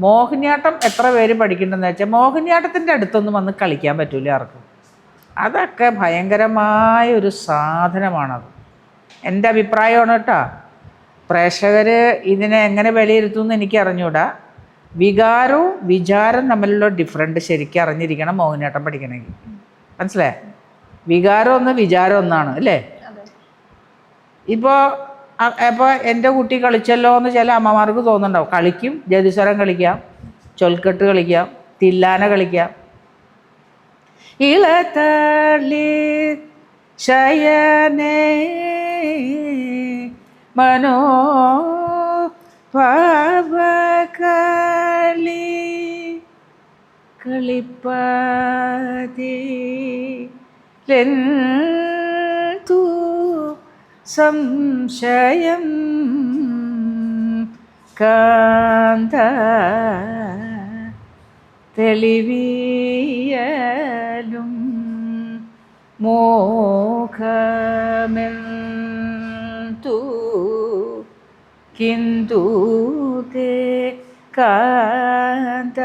മോഹിനിയാട്ടം എത്ര പേര് പഠിക്കണ്ടെന്ന് വെച്ചാൽ മോഹിനിയാട്ടത്തിന്റെ അടുത്തൊന്നും വന്ന് കളിക്കാൻ പറ്റൂല ആർക്കും. അതൊക്കെ ഭയങ്കരമായ ഒരു സാധനമാണത്. എന്റെ അഭിപ്രായമാണ് കേട്ടോ. പ്രേക്ഷകർ ഇതിനെ എങ്ങനെ വിലയിരുത്തുമെന്ന് എനിക്ക് അറിഞ്ഞൂടാ വികാരവും വിചാരം തമ്മിലുള്ള ഡിഫറന്റ് ശരിക്കും അറിഞ്ഞിരിക്കണം മോഹിനിയാട്ടം പഠിക്കണമെങ്കിൽ. മനസ്സിലായേ? വികാരം ഒന്ന് വിചാരം ഒന്നാണ് അല്ലേ ഇപ്പോൾ അപ്പോൾ എന്റെ കുട്ടി കളിച്ചല്ലോ എന്ന് ചില അമ്മമാർക്ക് തോന്നുന്നുണ്ടാവും. കളിക്കും ജതിസ്വരം കളിക്കാം ചൊൽക്കെട്ട് കളിക്കാം തില്ലാന കളിക്കാം. ഇളത്തള്ളി ശയനേ മനോ പാവകളി കളിപ്പാതി ലെന്തു സംശയം കാന്ത തെളിവിയലും മോഹമെന്തു കിന്തു കാന്ത